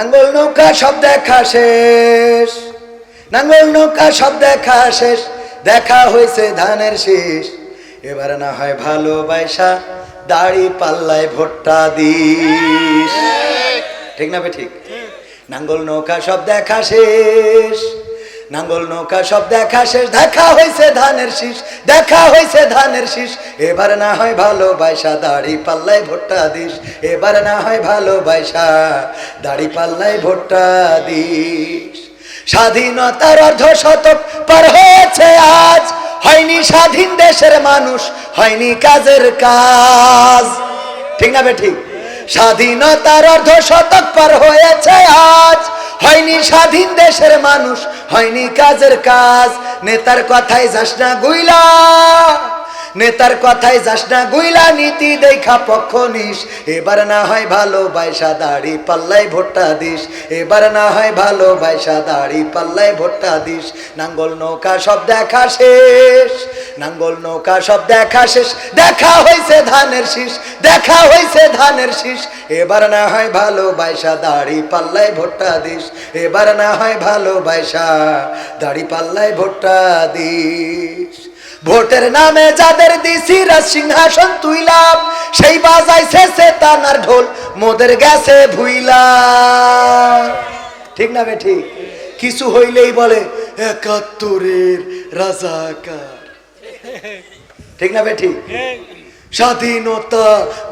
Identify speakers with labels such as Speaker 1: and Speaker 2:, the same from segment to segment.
Speaker 1: নাঙ্গল নৌকা সব দেখা শেষ। নাঙ্গল নৌকা সব দেখা শেষ। দেখা হয়েছে ধানের শেষ। এবার না হয় ভালোবাসা দাড়ি পাল্লায় ভোট্টা দিস। ঠিক না বে ঠিক? নাঙ্গল নৌকা সব দেখা শেষ। নাঙ্গল নৌকা সব দেখা শেষ, দেখা হয়েছে ধানের শীষ, দেখা হয়েছে ধানের শীষ। এবার না হয় ভালো বাইসা দাড়ি পাল্লায় ভোট্টা দিস। এবার না হয় ভালো বাইসা দাড়ি পাল্লায় ভোট্টা দিস। স্বাধীনতার অর্ধ শতক পার হয়েছে আজ। হয়নি স্বাধীন দেশের মানুষ, হয়নি কাজের কাজ। ঠিক না বে ঠিক? স্বাধীনতার অর্ধ শতক পার হয়েছে আজ। হয়নি স্বাধীন দেশের মানুষ হয়নি কাজের কাজ। নেতার কথায় যাস না গুইলা। নেতার কথায় যাস না, গুইলা নীতি দেখা পক্ষ নিস। এবার না হয় ভালো বাইসা দাড়ি পাল্লাই ভোট্টা দিস। এবার না হয় ভালো বাইসা দাড়ি পাল্লাই ভোট্টা দিস। নাঙ্গল নৌকা সব দেখা শেষ। নাঙ্গল নৌকা সব দেখা শেষ। দেখা হয়েছে ধানের শীষ। দেখা হয়েছে ধানের শীষ। এবার না হয় ভালো বাইসা দাড়ি পাল্লাই ভোট্টা দিস। এবার না হয় ভালো বাইসা দাড়ি পাল্লাই ভোট্টা দিস। ভোটের নামে যাদের দিছি সিংহাসন তুইলাম, সেই বাজাইছে সে তানার ঢোল, মোদের গেছে ভুইলা। ঠিক না বে, ঠিক? কিছু হইলেই বলে, একাত্তরের রাজাকার। ঠিক না বে, ঠিক? স্বাধীনতা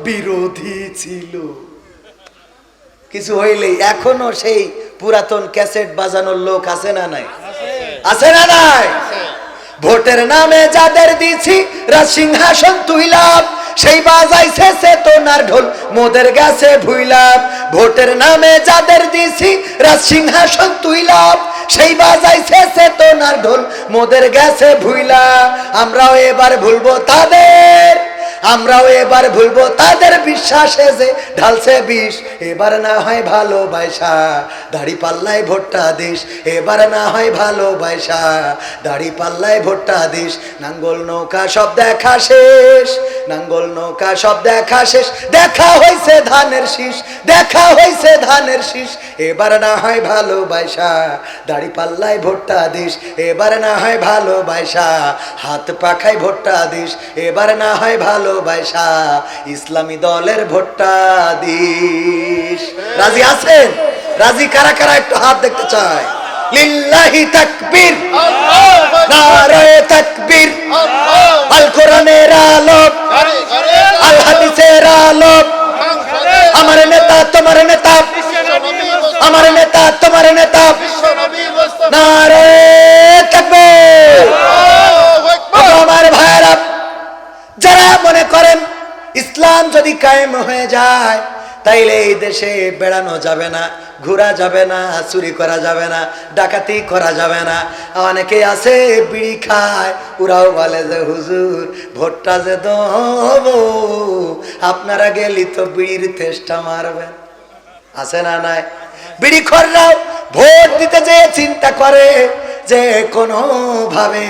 Speaker 1: বিরোধী ছিল। কিছু হইলেই এখনও সেই পুরাতন ক্যাসেট বাজানোর লোক আছে না নাই? আছে না নাই? ভোটের নামে যাদের দিছি, রাজ সিংহাসন তুইলাম, সেই বাজাইছে সে তোনার ঢোল, মোদের গাছে ভুইলাম। ভোটের নামে যাদের দিছি, রাজ সিংহাসন তুইলাম, সেই বাজাইছে সে তোনার ঢোল, মোদের গাছে ভুইলা আমরাও এবার ভুলবো তাদের আমরাও এবার ভুলবো তাদের বিশ্বাসে যে ঢালছে বিষ। এবার না হয় ভালোবাসা দাড়ি পাল্লায় ভোটটা দিস। এবার না হয় ভালোবাসা দাড়ি পাল্লায় ভোটটা দিস। নাঙ্গল নৌকা সব দেখা শেষ। নাঙ্গল নৌকা সব দেখা শেষ। দেখা হয়েছে ধানের শীষ দেখা হয়েছে ধানের শীষ। এবার না হয় ভালোবাসা দাড়ি পাল্লায় ভোট্টা দিস। এবার না হয় ভালোবাসা হাত পাখায় ভোট্টা দিস। এবার না হয় ভালোবাসা ইসলামী দলের ভোট্টা দিস। রাজি আছেন? রাজি কারা কারা একটু হাত দেখতে চায়? লিল্লাহি তাকবীর নারায়ে তাকবীর। আল কোরআনের যদি কায়েম হয়ে যায়, তাইলে এই দেশে বেড়ানো যাবে না, ঘোরা যাবে না, চুরি করা যাবে না, ডাকাতি করা যাবে না। অনেকে আছে বিড়ি খায়, ওরাও বলে যে, হুজুর, ভোটটা যে দেব, আপনারা গেলি তো বিড়ির তেষ্টা মারবেন। আছে না নাই? বিড়ি খররাও ভোট দিতে যে চিন্তা করে যে কোনো ভাবে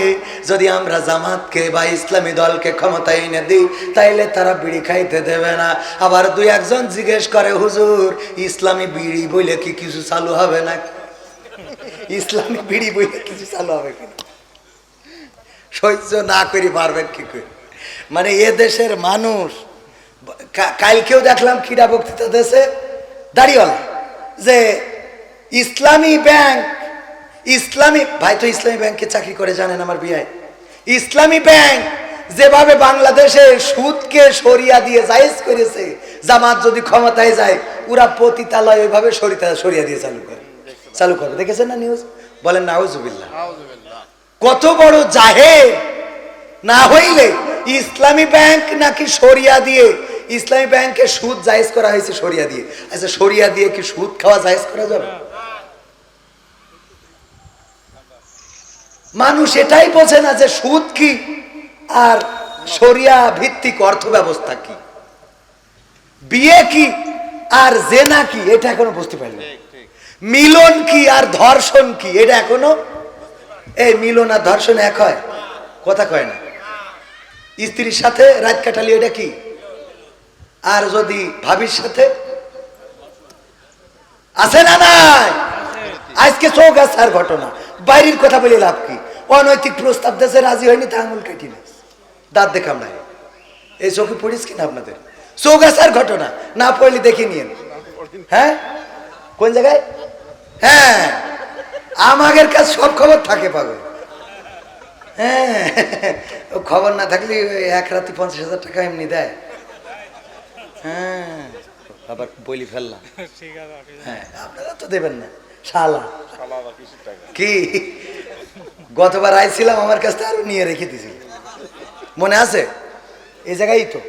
Speaker 1: যদি আমরা জামাতকে বা ইসলামী দলকে ক্ষমতা এনে দিই, তাইলে তারা বিড়ি খাইতে দেবে না। আবার দুই একজন জিজ্ঞেস করে, হুজুর, ইসলামী বিড়ি বইলে কি কিছু চালু হবে না ইসলামী বিড়ি বইলে কিছু চালু হবে কি? সহ্য না করি, পারবেন কি করে? মানে এ দেশের মানুষ কালকেও দেখলাম ক্রীড়া বক্তৃতা দেশে দাঁড়িয়েলা যে ইসলামী ব্যাংক ইসলামী ভাই তো ইসলামী ব্যাংকে চাকরি করে জানেন আমার বিয়ায় ইসলামী ব্যাংক যেভাবে বাংলাদেশে সুদকে সরিয়া দিয়ে জায়েজ করেছে জামাত যদি ক্ষমতায় যায় ওরা পতিতালয় ওইভাবে সরিতা সরিয়া দিয়ে চালু করে। চালু করে। দেখেছেন না নিউজ বলেন নাউজুবিল্লাহ কত বড় জাহে না হইলে ইসলামী ব্যাংক নাকি সরিয়া দিয়ে ইসলামী ব্যাংকে সুদ জায়েজ করা হয়েছে সরিয়া দিয়ে। আচ্ছা সরিয়া দিয়ে কি সুদ খাওয়া জায়েজ করা যাবে? মানুষ এটাই বোঝে না যে সুদ কি আর সরিয়া ভিত্তিক অর্থ ব্যবস্থা কি। বিয়ে কি আর জেনা কি এটা এখনও বুঝতে পারল না। মিলন কি আর ধর্ষণ কি এটা এখনও? এই মিলন আর ধর্ষণ এক হয়? কথা কয় না। স্ত্রীর সাথে রাত কাটালি এটা কি? আর যদি ভাবির সাথে? আছে না নাই? আজকে চৌগাছার ঘটনা। বাইরের কথা বলে লাভ কি? অনৈতিক প্রস্তাব দেশে রাজি হয়নি তা আঙুল কাটি না দাঁত দেখাম নাই। এই চোখে পড়িস কিনা আপনাদের? চৌগাছার ঘটনা না পড়লে দেখে নিয়েন। হ্যাঁ? কোন জায়গায়? হ্যাঁ। আমাদের কাছে সব খবর থাকে পাগল। হ্যাঁ। ও খবর না থাকলে এক রাতে পঞ্চাশ হাজার টাকা এমনি দেয়। হ্যাঁ। আবার বলি ফেললাম। হ্যাঁ আপনারা তো দেবেন না। শালা। কি? গতবার আইছিলাম আমার কাছ থেকে আরও নিয়ে রেখে দিয়েছিল মনে আছে? এই জায়গায় তো।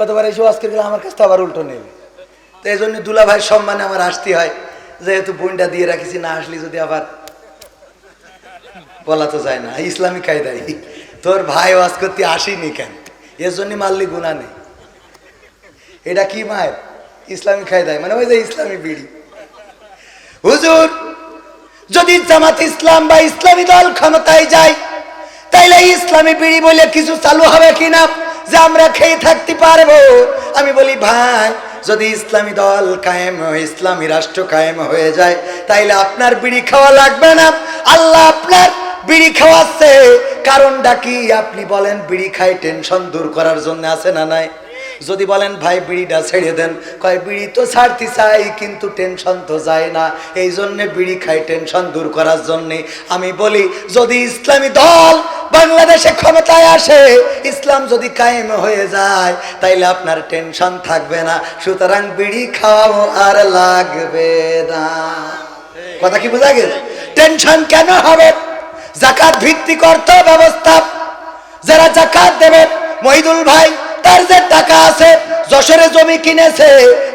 Speaker 1: গতবার এসে আজকে গেলে আমার কাছ থেকে আবার উল্টো নেবে। তো এই জন্য দুলা ভাই সম্মানে আমার আসতে হয়। যেহেতু বোনটা দিয়ে রাখিছি না আসলে যদি আবার বলা তো যায় না। ইসলামিক কায়দায় তোর ভাই ওয়াজ করতে আসিনি কেন? এর জন্য মারলি গুণা নেই। এটা কি মায়ের? ইসলামিক কায়দায় মানে ওই যে ইসলামী বিড়ি। হুজুর! যদি জামাত ইসলাম বা ইসলামী দল ক্ষমতায় যায়, তাইলে ইসলামী বিড়ি বলে কিছু চালু হবে কিনা? যে আমরা খেয়ে থাকতে পারব। আমি বলি, ভাই, যদি ইসলামী দল কায়েম, ইসলামী রাষ্ট্র কায়েম হয়ে যায়, তাইলে আপনার বিড়ি খাওয়া লাগবে না। আল্লাহ আপনার বিড়ি খাওয়াচ্ছে। কারণটা কি? আপনি বলেন, বিড়ি খাই টেনশন দূর করার জন্য আছে না নাই? যদি বলেন, ভাই, বিড়িটা ছেড়ে দেন। কয়, বিড়ি তো ছাড়তে চাই, কিন্তু টেনশন তো যায় না। এই জন্যে বিড়ি খাই টেনশন দূর করার জন্যে। আমি বলি, যদি ইসলামী দল বাংলাদেশে ক্ষমতায় আসে, ইসলাম যদি কায়েম হয়ে যায়, তাইলে আপনার টেনশন থাকবে না। সুতরাং বিড়ি খাওয়াও আর লাগবে না। কথা কি বোঝা গেছে? টেনশন কেন হবে? জাকাত ভিত্তিক অর্থ ব্যবস্থা যারা জাকাত দেবে মহিদুল ভাই তার যে টাকা আছে, যশোরে জমি কিনেছে,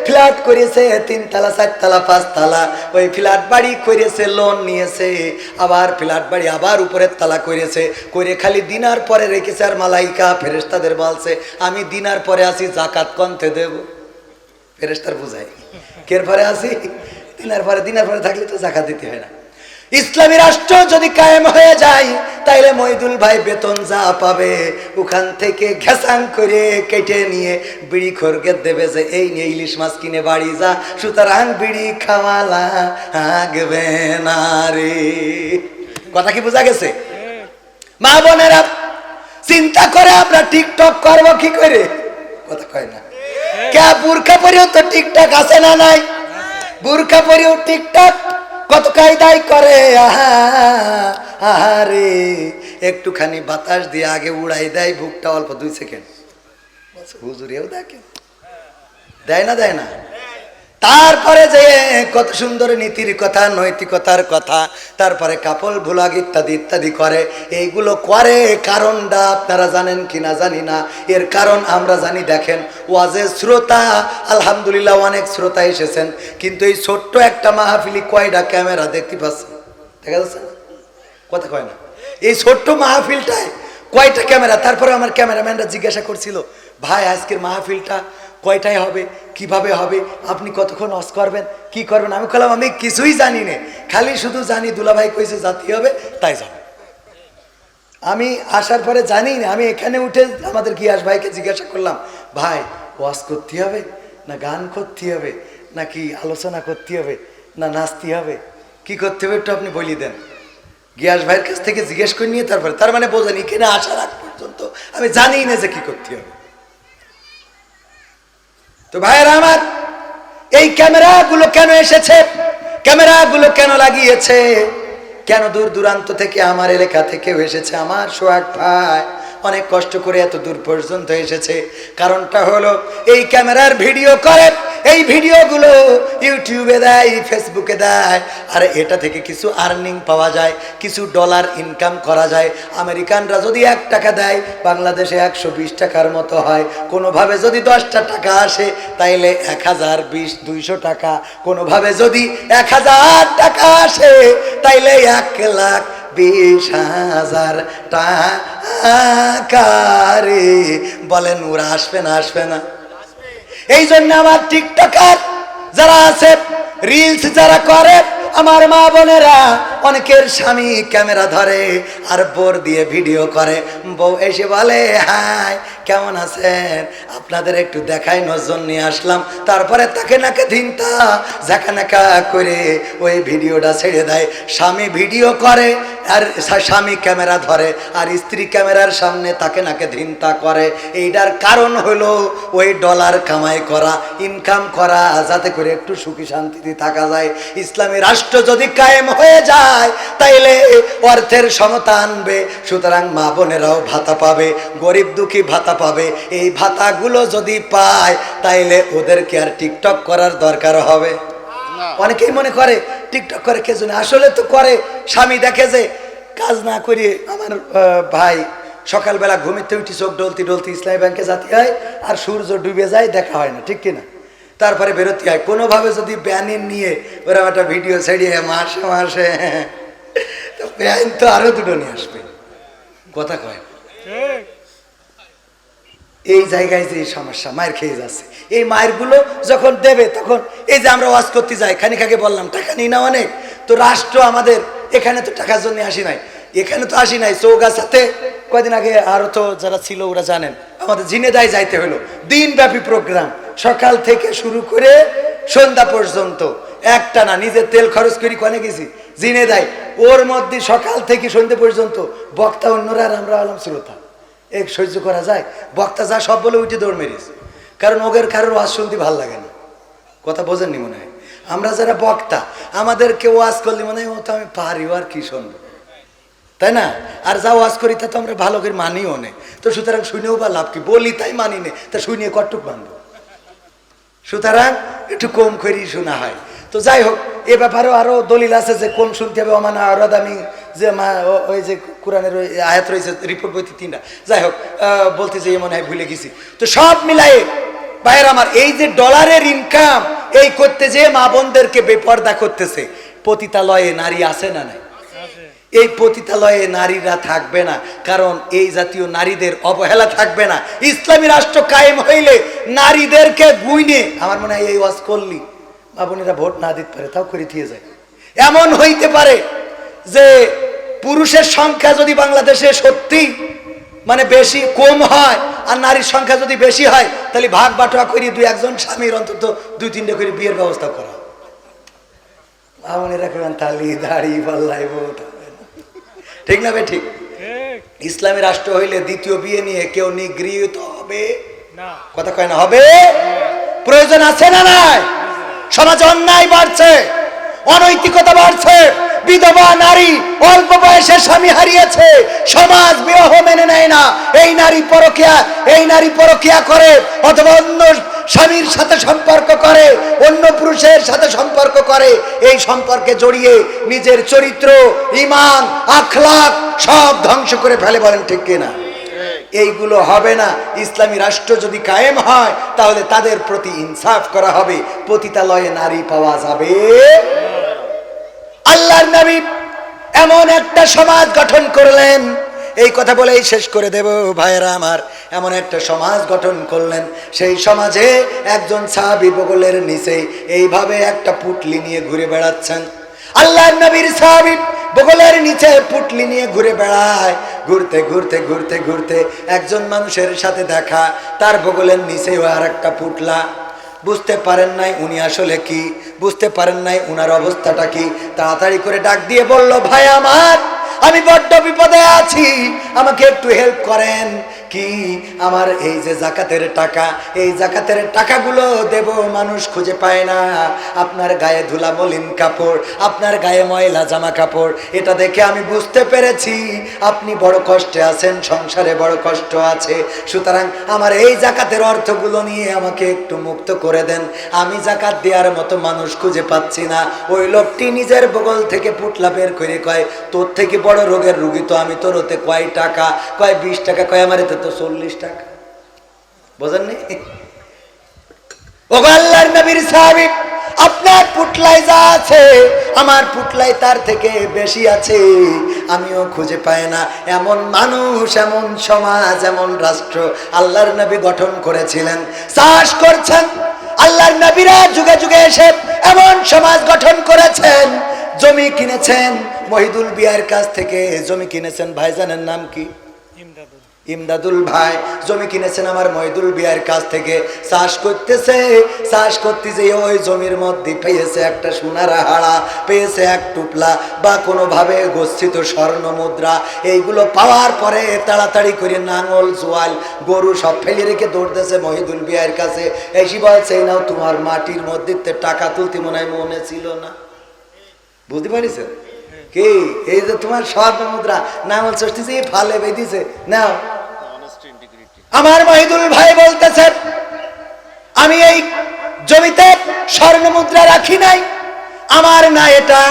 Speaker 1: ফ্ল্যাট করেছে তিনতলা চারতলা পাঁচতলা ওই ফ্ল্যাট বাড়ি করেছে লোন নিয়েছে, আবার ফ্ল্যাট বাড়ি আবার উপরের তালা করেছে, করে খালি দিনার পরে রেখেছে আর মালাইকা ফেরেস্তাদের বলছে, আমি দিনার পরে আসি, জাকাত কন্তে দেব। ফেরেস্তার বুঝাই কের পরে আসি? দিনার পরে দিনার পরে থাকলে তো জাকাত দিতে হয় না। ইসলামী রাষ্ট্র যদি কায়েম হয়ে যায় তাইলে মহিদুল ভাই বেতন যা পাবে ওখান থেকে ঘেসাং করে কেটে নিয়ে বিড়ি খড়কে দেবে যে এই নিয়ে ইলিশ মাছ কিনে বাড়ি যা সুতরাং বিড়ি খাওয়ালা আগবে না রে। কথা কি বোঝা গেছে? মা বোনেরা চিন্তা করে আমরা টিকটক করব কি করে? কথা কয় না। কে বুরখা পরেও তো টিকটক আছে না নাই? বুরখা পরেও টিকটক কত কায়দাই করে, আহা, আহারে। একটুখানি বাতাস দিয়ে আগে উড়াই দেয় ভুকটা অল্প দুই সেকেন্ড। হুজুরেও দেখে। দেয় না দেয় না? তারপরে যে কত সুন্দর নীতির কথা, নৈতিকতার কথা, তারপরে কাপল ভুলাগ ইত্যাদি ইত্যাদি করে, এইগুলো করে কারণটা আপনারা জানেন কি না জানি না। এর কারণ আমরা জানি, দেখেন, ওয়াজে শ্রোতা, আলহামদুলিল্লাহ অনেক শ্রোতা এসেছেন, কিন্তু এই ছোট্ট একটা মাহফিলি কয়টা ক্যামেরা দেখতে পাচ্ছেন? দেখা যাচ্ছে কথা কয় না। এই ছোট্ট মাহফিলটায় কয়টা ক্যামেরা? তারপরে আমার ক্যামেরাম্যানরা জিজ্ঞাসা করছিল, ভাই, আজকের মাহফিলটা কয়টায় হবে? কীভাবে হবে? আপনি কতক্ষণ অস করবেন? কি করবেন? আমি বললাম আমি কিছুই জানি না। খালি শুধু জানি, দুলাভাই কইছে জাতি হবে, তাই যাব আমি আসার পরে জানি না, আমি এখানে উঠে আমাদের গিয়াস ভাইকে জিজ্ঞাসা করলাম, ভাই, ওয়াজ করতে হবে? না গান করতে হবে? নাকি আলোচনা করতে হবে? না নাচতে হবে? কি করতে হবে একটু আপনি বলি দেন। গিয়াস ভাইয়ের কাছ থেকে জিজ্ঞেস করে নিয়ে তারপরে, তার মানে বোঝেন, এখানে আসার আগ পর্যন্ত আমি জানি না যে কি করতে হবে। তো ভাইয়ের আমার, এই ক্যামেরাগুলো কেন এসেছে? ক্যামেরাগুলো কেন লাগিয়েছে? কেন দূর দূরান্ত থেকে আমার এলাকা থেকেও এসেছে আমার সোয়াট ভাই? অনেক কষ্ট করে এত দূর পর্যন্ত এসেছে। কারণটা হলো, এই ক্যামেরার ভিডিও করে, এই ভিডিওগুলো ইউটিউবে দেয়, ফেসবুকে দেয়, আর এটা থেকে কিছু আর্নিং পাওয়া যায়, কিছু ডলার ইনকাম করা যায়। আমেরিকানরা যদি এক টাকা দেয়, বাংলাদেশে একশো বিশ টাকার মতো হয়। কোনোভাবে যদি দশটা টাকা আসে, তাইলে এক হাজার বিশ, দুইশো টাকা। কোনোভাবে যদি এক হাজার টাকা আসে, তাইলে এক লাখ বিশ হাজার টাকা রে বলেন, ওরা আসবে না আসবে না। এই জন্য আমার টিকটকার যারা আছে রিলস যারা করে, আমার মা বোনেরা, অনেকের স্বামী ক্যামেরা ধরে আর বোর দিয়ে ভিডিও করে। বউ এসে বলে, হাই, কেমন আছেন? আপনাদের একটু দেখাই নজর নিয়ে আসলাম। তারপরে তাকে নাকে ধিনতা, ঝাঁকা নাকা করে ওই ভিডিওটা ছেড়ে দেয়। স্বামী ভিডিও করে আর স্বামী ক্যামেরা ধরে আর স্ত্রী ক্যামেরার সামনে তাকে নাকে ধিনতা করে। এইটার কারণ হলো ওই ডলার কামাই করা ইনকাম করা যাতে করে একটু সুখী শান্তিতে থাকা যায়। ইসলামী রাষ্ট্র যদি কায়েম হয়ে যায় তাইলে অর্থের সমতা আনবে সুতরাং মা বোনেরাও ভাতা পাবে গরিব দুঃখী ভাতা পাবে। এই ভাতাগুলো যদি পায় তাইলে ওদেরকে আর টিকটক করার দরকার হবে। অনেকেই মনে করে টিকটক করে, কে জন্য আসলে তো করে, স্বামী দেখে যে কাজ না করিয়ে আমার ভাই সকালবেলা ঘুমিতে উঠি চোখ ডলতি ডলতি ইসলামী ব্যাংকে জাতি হয় আর সূর্য ডুবে যায়, দেখা হয় না, ঠিক কিনা? তারপরে বেরোতে হয়। কোনোভাবে যদি ব্যানিন নিয়ে ওরা একটা ভিডিও ছাড়িয়ে মাসে মাসে, তো ব্যান তো আরও দুটো নিয়ে আসবে। কথা কয়। এই জায়গায় যে সমস্যা, মায়ের খেয়ে যাচ্ছে। এই মায়েরগুলো যখন দেবে, তখন এই যে আমরা ওয়াজ করতে যাই, খানিক আগে বললাম, টাকা নিই না অনেক। তো রাষ্ট্র আমাদের এখানে তো টাকার জন্য আসি নাই। এখানে তো আসি নাই চৌগাছাতে কয়দিন আগে আরও তো যারা ছিল, ওরা জানেন, আমাদের জিনেদায় যাইতে হলো। দিনব্যাপী প্রোগ্রাম। সকাল থেকে শুরু করে সন্ধ্যা পর্যন্ত। একটা না, নিজের তেল খরচ করি কনে গেছি। জিনে দেয় ওর মধ্যে সকাল থেকে সন্ধ্যা পর্যন্ত বক্তা অন্যরা আর আমরা আলাম শ্রোতা। এক সহ্য করা যায়, বক্তা যা সব বলে উঠে দৌড় মেরিস কারণ ওগের কারোর ওয়াজ শুনতে ভালো লাগে না। কথা বোঝেননি মনে হয়? আমরা যারা বক্তা, আমাদেরকে ওয়াজ করলে মনে হয়, ও তো আমি পারি আর কি শুনব? তাই না? আর যা ওয়াজ করি, তা তো আমরা ভালো করে মানিও নে। তো সুতরাং শুনেও বা লাভ কি? বলি তাই মানি নে, তা শুনিয়ে কটুক মানবো সুতরাং একটু কম করেই শোনা হয়। তো যাই হোক, এ ব্যাপারেও আরও দলিল আছে যে কম শুনতে হবে অমানা আরাদামি যে মা ওই যে কোরআনের ওই আয়াত রয়েছে রিপোর্ট বইতে তিনটা। যাই হোক বলতে যে মনে হয় ভুলে গেছি। তো সব মিলাই ভাইয়ের আমার, এই যে ডলারের ইনকাম এই করতে যে মা বোনদেরকে বেপর্দা করতেছে। পতিতালয়ে নারী আছে না নাই? এই পতিতালয়ে নারীরা থাকবে না, কারণ এই জাতীয় নারীদের অবহেলা থাকবে না। ইসলামী রাষ্ট্র কায়েম হইলে নারীদেরকে গুইনে, আমার মনে হয় এই ওয়াজ করলি। মা বোনেরা ভোট না দিতে পারে, তাও করে দিয়ে যায়। এমন হইতে পারে যে পুরুষের সংখ্যা যদি বাংলাদেশে সত্যি মানে বেশি কম হয় আর নারীর সংখ্যা যদি বেশি হয় তাহলে ভাগ বাটোয়া করি দুই একজন স্বামীর অন্তত দুই তিনটে করে বিয়ের ব্যবস্থা করা। রাখবেন তালি দাড়ি পাল্লাই। ঠিক না ঠিক? ইসলামী রাষ্ট্র হইলে দ্বিতীয় বিয়ে নিয়ে কেউ নিগৃহীত হবে? কথা কয় না হবে? প্রয়োজন আছে না নাই? সমাজে অন্যায় বাড়ছে অনৈতিকতা বাড়ছে বিধবা নারী অল্প বয়সে স্বামী হারিয়েছে, সমাজ বিবাহ মেনে নেয় না। এই নারী পরকিয়া, এই নারী পরকিয়া করে, অথবা অন্য স্বামীর সাথে সম্পর্ক করে, অন্য পুরুষের সাথে সম্পর্ক করে। এই সম্পর্কে জড়িয়ে নিজের চরিত্র ইমান আখলাক সব ধ্বংস করে ফেলে বলেন ঠিক কিনা? এইগুলো হবে না। ইসলামী রাষ্ট্র যদি কায়েম হয়, তাহলে তাদের প্রতি ইনসাফ করা হবে। পতিতালয়ে নারী পাওয়া যাবে আল্লাহর নবী এমন একটা সমাজ গঠন করলেন। এই কথা বলেই শেষ করে দেব ভাইয়েরা আমার। এমন একটা সমাজ গঠন করলেন। সেই সমাজে একজন সাহাবি বগলের নিচে এইভাবে একটা পুটলি নিয়ে ঘুরে বেড়াচ্ছেন। আল্লাহ নবীর সাহাবি বগলের নিচে পুটলি নিয়ে ঘুরে বেড়ায়। ঘুরতে ঘুরতে ঘুরতে ঘুরতে একজন মানুষের সাথে দেখা, তার বগলের নিচেও আর একটা পুটলা। বুঝতে পারেন নাই উনি আসলে কি? বুঝতে পারেন নাই উনার অবস্থাটা কি? তাড়াতাড়ি করে ডাক দিয়ে বলল, ভাই আমার, আমি বড্ড বিপদে আছি, আমাকে একটু হেল্প করেন। কি? আমার এই যে জাকাতের টাকা, এই জাকাতের টাকাগুলো দেব মানুষ খুঁজে পায় না। আপনার গায়ে ধুলা মলিন কাপড়, আপনার গায়ে ময়লা জামা কাপড়, এটা দেখে আমি বুঝতে পেরেছি। আপনি বড় কষ্টে আছেন, সংসারে বড় কষ্ট আছে। সুতরাং আমার এই জাকাতের অর্থগুলো নিয়ে আমাকে একটু মুক্ত করে দেন। আমি জাকাত দেওয়ার মতো মানুষ খুঁজে পাচ্ছি না। ওই লোকটি নিজের বগল থেকে পুটলা বের করে কয়, তোর থেকে বড় রোগের রুগী তো আমি, তোর ওতে কয় টাকা, কয় বিশ টাকা, কয় আমার তো চল্লিশ টাকা। বোঝেননি? ওগো আল্লাহর নবীর সাহাবী, আপনার পুটলাই যা আছে, আমার পুটলাই তার থেকে বেশি আছে। আমিও খুঁজে পাই না। এমন মানুষ, এমন সমাজ, এমন রাষ্ট্র আল্লাহর নবী গঠন করেছিলেন। চাষ করছেন, আল্লাহর নবীরা যুগে যুগে এসে এমন সমাজ গঠন করেছেন। জমি কিনেছেন, মহিদুল বিয়ার কাছ থেকে জমি কিনেছেন। ভাইজানের নাম কি?
Speaker 2: ইমদাদুল
Speaker 1: ভাই জমি কিনেছেন আমার মহিদুল বিয়ার কাছ থেকে। চাষ করতেছে চাষ করতে যে ওই জমির মধ্যে পেয়েছে একটা সোনার হাড়া পেয়েছে এক টুপলা বা কোনোভাবে গচ্ছিত স্বর্ণ মুদ্রা। এইগুলো পাওয়ার পরে তাড়াতাড়ি করে নাঙল জোয়াল গরু সব ফেলে রেখে দৌড়তেছে মহিদুল বিয়ার কাছে। এসি বলছে "এই নাও তোমার মাটির মধ্যে টাকা তুলতে মনে হয় মনে ছিল না। বুঝতে পারিস কি? এই যে তোমার স্বর্ণ মুদ্রা নাঙল চষ্টিছে ফালে বেঁধেছে। নাও। আমার মহিদুল ভাই বলতেছেন আমি এই জমিতে স্বর্ণ মুদ্রা রাখি নাই আমার না এটা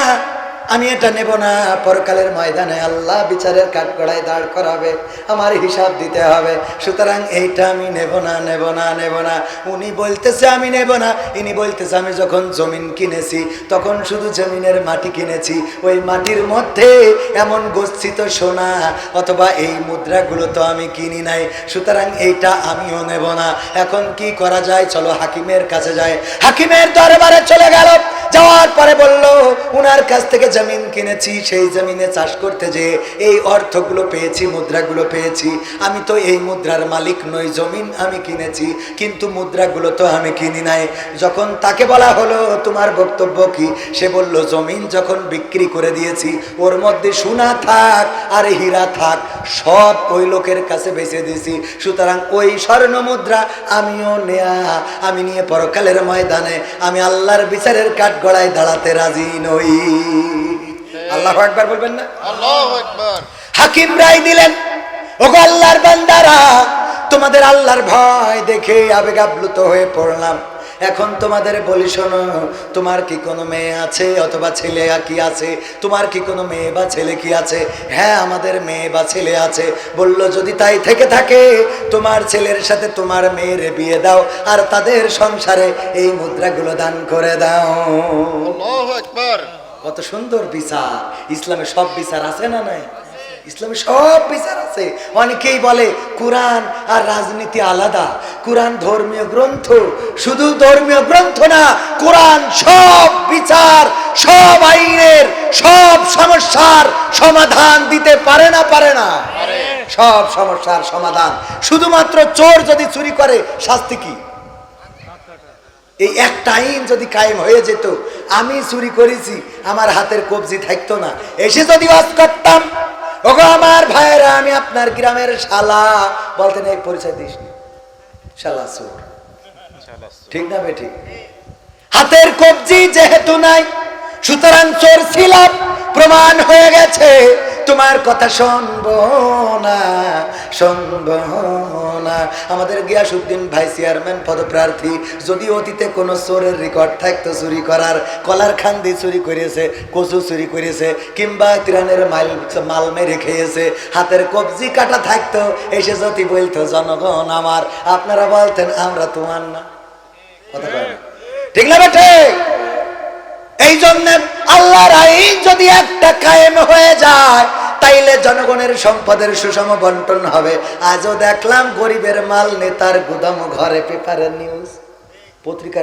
Speaker 1: আমি এটা নেব না। পরকালের ময়দানে আল্লাহ বিচারের কাঠগড়ায় দাঁড় করাবে। আমার হিসাব দিতে হবে। সুতরাং এইটা আমি নেব না নেব না নেব না। উনি বলতেছে, আমি নেব না। ইনি বলতেছে, আমি যখন জমিন কিনেছি, তখন শুধু জমিনের মাটি কিনেছি। ওই মাটির মধ্যে এমন গচ্ছিত সোনা অথবা এই মুদ্রাগুলো তো আমি কিনি নাই। সুতরাং এইটা আমিও নেব না। এখন কি করা যায়? চলো হাকিমের কাছে যায় হাকিমের দরবারে চলে গেল। যাওয়ার পরে বলল, উনার কাছ থেকে জমিন কিনেছি, সেই জমিনে চাষ করতে যে এই অর্থগুলো পেয়েছি, মুদ্রাগুলো পেয়েছি। আমি তো এই মুদ্রার মালিক নই, জমিন আমি কিনেছি, কিন্তু মুদ্রাগুলো তো আমি কিনি নাই। যখন তাকে বলা হলো, তোমার বক্তব্য কি? সে বলল, জমিন যখন বিক্রি করে দিয়েছি, ওর মধ্যে সোনা থাক আর হীরা থাক, সব ওই লোকের কাছে বেঁচে দিয়েছি। সুতরাং ওই স্বর্ণ মুদ্রা আমিও নেয়া। আমি নিয়ে পরকালের ময়দানে, আমি আল্লাহর বিচারের কাঠ গড়ায় দাঁড়াতে রাজি নই। আল্লাহ একবার বলবেন না? হাকিম রায় দিলেন ওগো আল্লাহর বান্দারা তোমাদের আল্লাহর ভয় দেখে আবেগ আপ্লুত হয়ে পড়লাম। এখন তোমাদের বলি শোনো তোমার কি কোনো মেয়ে আছে অথবা ছেলে কি আছে? তোমার কি কোনো মেয়ে বা ছেলে কি আছে? হ্যাঁ আমাদের মেয়ে বা ছেলে আছে। বলল যদি তাই থেকে থাকে তোমার ছেলের সাথে তোমার মেয়ের বিয়ে দাও আর তাদের সংসারে এই মুদ্রাগুলো দান করে দাও।
Speaker 3: আকবার।
Speaker 1: কত সুন্দর বিচার। ইসলামে সব বিচার আছে না নাই? ইসলামে সব বিচার আছে। অনেকেই বলে কোরআন আর রাজনীতি আলাদা। কোরআন ধর্মীয় গ্রন্থ। শুধু ধর্মীয় গ্রন্থ না কোরআন সব বিচার সব আইনের সব সমস্যার সমাধান দিতে পারে না পারে না? সব সমস্যার সমাধান। শুধুমাত্র চোর যদি চুরি করে শাস্তি কি? এই একটা আইন যদি কায়েম হয়ে যেত আমি চুরি করেছি আমার হাতের কবজি থাকতো না। এসে যদি ওয়াজ করতাম ওগো আমার ভাইয়েরা আমি আপনার গ্রামের শালা। বলতেন এই পরিচয় দিস। শালা চোর। ঠিক না বেঠিক হাতের কবজি যেহেতু নাই সুতরাং চোর ছিলাম প্রমাণ হয়ে গেছে, তোমার কথা শুনব না শুনব না। আমাদের গিয়াসুদ্দিন ভাই চেয়ারম্যান, পদপ্রার্থী, যদি অতীতে কোনো চোরের রেকর্ড থাকতো চুরি করার, কলার খান্দি চুরি করেছে, কচু চুরি করেছে, কিংবা তিরানের মাইল মাল মেরে খেয়েছে, হাতের কবজি কাটা থাকতো, এসে যদি বলতো, জনগণ আমার, আপনারা বলতেন, আমরা তোমার না। কথা। ঠিক না বেটে? এই জন্য আল্লাহর আইন যদি একটা কায়েম হয়ে যায়, তাইলে জনগণের সম্পদের সুষম বন্টন হবে। আজও দেখলাম গরিবের মাল নেতার গুদাম ঘরে পেপারের নিউজ পত্রিকা